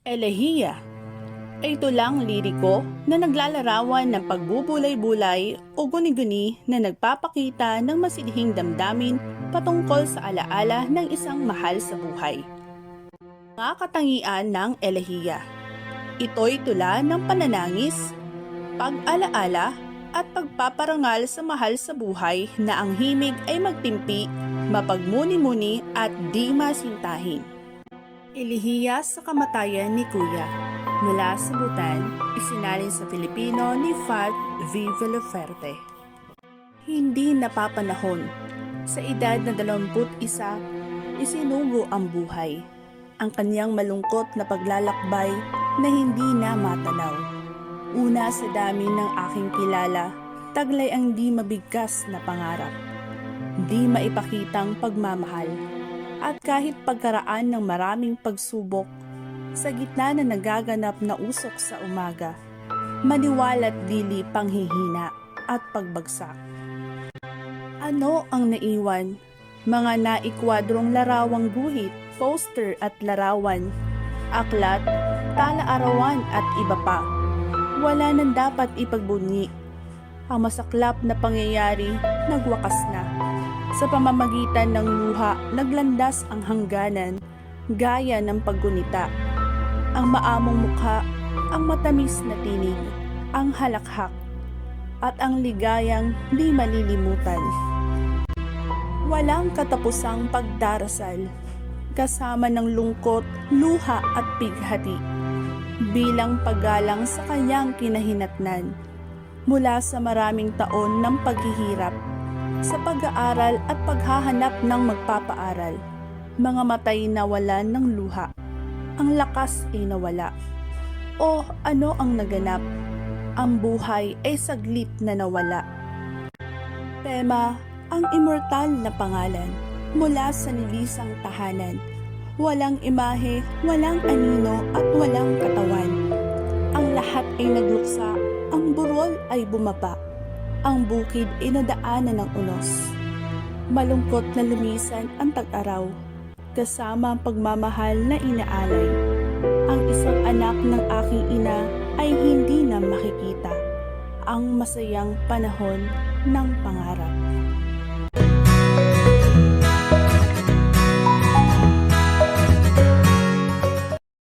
Elehiya ay tulang liriko na naglalarawan ng pagbubulay-bulay o guni-guni na nagpapakita ng masidhing damdamin patungkol sa alaala ng isang mahal sa buhay. Mga katangian ng elehiya. Ito'y tula ng pananangis, pag-alaala at pagpaparangal sa mahal sa buhay na ang himig ay magtimpi, mapagmuni-muni at di masintahin. Elihiya sa kamatayan ni Kuya. Mula sa Butan, isinalin sa Filipino ni Fat V. Villaferte. Hindi napapanahon. Sa edad na 21, isinugo ang buhay. Ang kanyang malungkot na paglalakbay na hindi na matanaw. Una sa dami ng aking kilala, taglay ang di mabigkas na pangarap. Di maipakitang pagmamahal at kahit pagkaraan ng maraming pagsubok, sa gitna na nagaganap na usok sa umaga, maniwala't dili panghihina at pagbagsak. Ano ang naiwan? Mga naikwadrong larawang guhit, poster at larawan, aklat, tala-arawan at iba pa. Wala nang dapat ipagbunyi. Ang masaklap na pangyayari nagwakas na. Sa pamamagitan ng luha, naglandas ang hangganan, gaya ng paggunita. Ang maamong mukha, ang matamis na tinig, ang halakhak, at ang ligayang di malilimutan. Walang katapusang pagdarasal, kasama ng lungkot, luha at pighati, bilang paggalang sa kanyang kinahinatnan mula sa maraming taon ng paghihirap sa pag-aaral at paghahanap ng magpapaaral. Mga matay nawalan ng luha. Ang lakas ay nawala. O ano ang naganap? Ang buhay ay saglit na nawala. Tema, ang immortal na pangalan mula sa nilisang tahanan. Walang imahe, walang anino at walang katawan. Ang lahat ay nagluksa, ang burol ay bumaba ang bukid ay nadaanan ng unos. Malungkot na lumisan ang tag-araw, kasama ang pagmamahal na inaalay. Ang isang anak ng aking ina ay hindi na makikita ang masayang panahon ng pangarap.